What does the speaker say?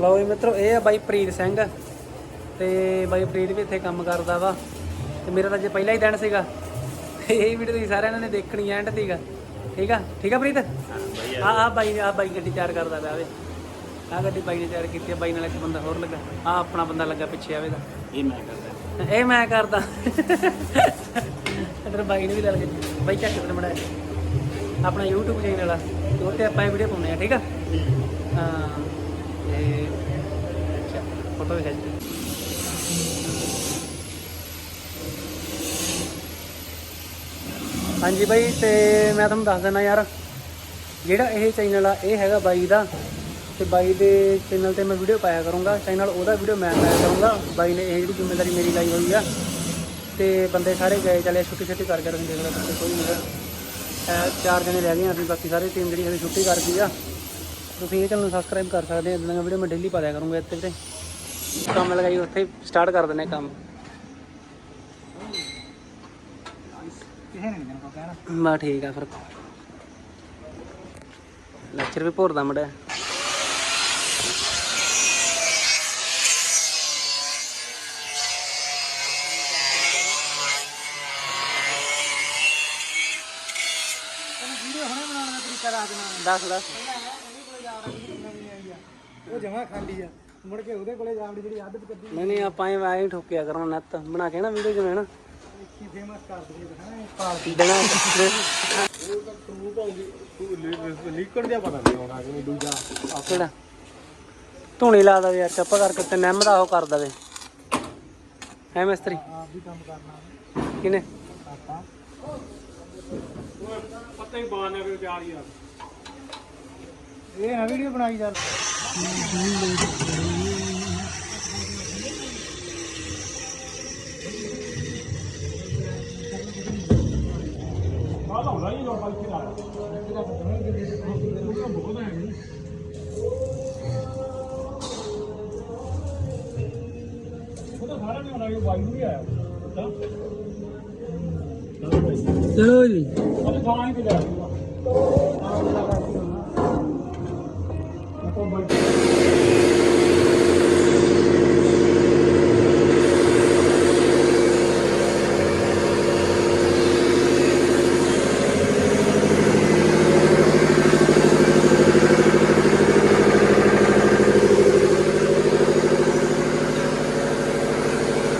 ਲਓ ਜੀ ਮਿੱਤਰੋ ਇਹ ਆ ਬਾਈ ਪ੍ਰੀਤ ਸਿੰਘ ਤੇ ਬਾਈ ਪ੍ਰੀਤ ਵੀ ਇੱਥੇ ਕੰਮ ਕਰਦਾ ਵਾ। ਤੇ ਮੇਰਾ ਤਾਂ ਅੱਜ ਪਹਿਲਾ ਹੀ ਦਿਨ ਸੀਗਾ ਇਹ ਵੀਡੀਓ ਤੁਸੀਂ ਸਾਰਿਆਂ ਨੇ ਦੇਖਣੀ ਐਂਡ ਤੀਗਾ ਠੀਕ ਆ? ਠੀਕ ਆ ਪ੍ਰੀਤ? ਆ। ਆ ਬਾਈ ਆ ਬਾਈ ਗੱਡੀ ਤਿਆਰ ਕਰਦਾ ਪਿਆ ਵੇ। ਆ ਗੱਡੀ ਬਾਈ ਨੇ ਤਿਆਰ ਕੀਤੀ ਆ ਬਾਈ ਨਾਲ ਇੱਕ ਬੰਦਾ ਹੋਰ ਲੱਗਾ। ਆ ਆਪਣਾ ਬੰਦਾ ਲੱਗਾ ਪਿੱਛੇ ਆਵੇ ਦਾ। ਇਹ ਮੈਂ ਕਰਦਾ। ਇਹ ਮੈਂ ਕਰਦਾ। ਇਧਰ ਬਾਈ ਨੇ ਵੀ ਲੈ ਲਿਆ ਬਾਈ ਚੱਕ ਤੇ ਮੜਾ ਆਪਣਾ YouTube ਚੈਨਲ ਆ ਤੇ ਉੱਤੇ ਆਪਾਂ ਵੀਡੀਓ ਪਾਉਂਦੇ ਆ ਠੀਕ ਆ? ਹਾਂ। ਤੇ ਅੱਛਾ ਫੋਟੋ ਵੀ ਖਿੱਚ ਹਾਂਜੀ ਬਾਈ, ਤੇ ਮੈਂ ਤੁਹਾਨੂੰ ਦੱਸ ਦਿੰਦਾ ਯਾਰ, ਜਿਹੜਾ ਇਹ ਚੈਨਲ ਆ, ਇਹ ਹੈਗਾ ਬਾਈ ਦਾ, ਤੇ ਬਾਈ ਦੇ ਚੈਨਲ ਤੇ ਮੈਂ ਵੀਡੀਓ ਪਾਇਆ ਕਰੂੰਗਾ ਚੈਨਲ ਉਹਦਾ ਵੀਡੀਓ ਮੈਂ ਪਾਇਆ ਕਰੂੰਗਾ, ਬਾਈ ਨੇ ਇਹ ਜਿਹੜੀ ਜ਼ਿੰਮੇਵਾਰੀ ਮੇਰੀ ਲਾਈ ਹੋਈ ਆ, ਤੇ ਬੰਦੇ ਸਾਰੇ ਗਏ ਚਲੇ, ਛੁੱਟੀ ਛੁੱਟੀ ਕਰਕੇ ਤੁਸੀਂ ਦੇਖ ਲਓ ਕਿਤੇ ਕੋਈ ਨਹੀਂ ਚਾਰ ਜਣੇ ਰਹਿ ਗਏ ਅਸੀਂ ਬਾਕੀ ਸਾਰੇ ਟੀਮ ਜਿਹੜੀ ਹਜੇ ਛੁੱਟੀ ਕਰ ਗਈ ਆ। ਤੁਸੀਂ ਇਹ ਚੈਨਲ ਨੂੰ ਸਬਸਕ੍ਰਾਈਬ ਕਰ ਸਕਦੇ ਆ ਇਦਾਂ ਦੀਆਂ ਵੀਡੀਓ ਮੈਂ ਡੇਲੀ ਪਾ ਦਿਆ ਕਰੂੰਗਾ ਇੱਥੇ ਤੇ। ਕੰਮ ਲਗਾਈ ਉੱਥੇ ਸਟਾਰਟ ਕਰ ਦਿੰਦੇ ਕੰਮ। ਬਾ ਠੀਕ ਆ ਫਿਰ। ਲੈਕਚਰ ਵੀ ਭੋਰਦਾ ਦੇਣਾ ਦੱਸ ਦੱਸ। ਉਹ ਜਮਾ ਖਾਲੀ ਆ। ਮੁੜ ਕੇ ਉਹਦੇ ਕੋਲੇ ਜਾਵੜੀ ਜਿਹੜੀ ਆਦਤ ਕੱਢੀ। ਨਹੀਂ ਨਹੀਂ ਆਪਾਂ ਐਂ ਐਂ ਠੋਕਿਆ ਕਰਨਾ ਨੱਤ। ਬਣਾ ਕੇ ਨਾ ਵੀਡੀਓ ਜਿਵੇਂ ਨਾ। ਕੀ ਫੇਮਸ ਕਰ ਦਈਏ ਹਾਂ ਪਾਲ ਦੇਣਾ ਉਹ ਤਾਂ ਤੂੰ ਪਾਉਂਦੀ ਤੂੰ ਲੀਕੜ ਜਿਹਾ ਪਤਾ ਨਹੀਂ ਆਉਣਾ ਜਿਵੇਂ ਦੂਜਾ ਕਿਹੜਾ? ਧੂਣੀ ਲਾ ਦਵੇ ਯਾਰ ਚੱਪਾ ਕਰਕੇ ਤੇ ਨਿੰਮ ਦਾ ਉਹ ਕਰ ਦਵੇ। ਹੈ ਮਿਸਤਰੀ? ਆਪ ਵੀ ਕੰਮ ਕਰਨਾ। ਕਿਨੇ ਆਪਾਂ। ਪਤਾ ਹੀ ਬਾਣ ਕੇ ਚਾਰ ਯਾਰ ਇਹ ਨਾ ਵੀਡੀਓ ਬਣਾਈ ਚੱਲ ਬਾਹਰ ਆਉਂਦਾ ਹੀ ਲੋਕਾਂ ਉਹ ਤਾਂ ਸਾਰਾ ਨਹੀਂ ਹੋਣਾ ਇਹ ਵਾਈ ਨੂੰ ਹੀ ਆਇਆ। ਤਾਂ ਚਲੋ ਜੀ। ਉਹ ਤਾਂ ਹੀ ਤੇ ਲਿਆ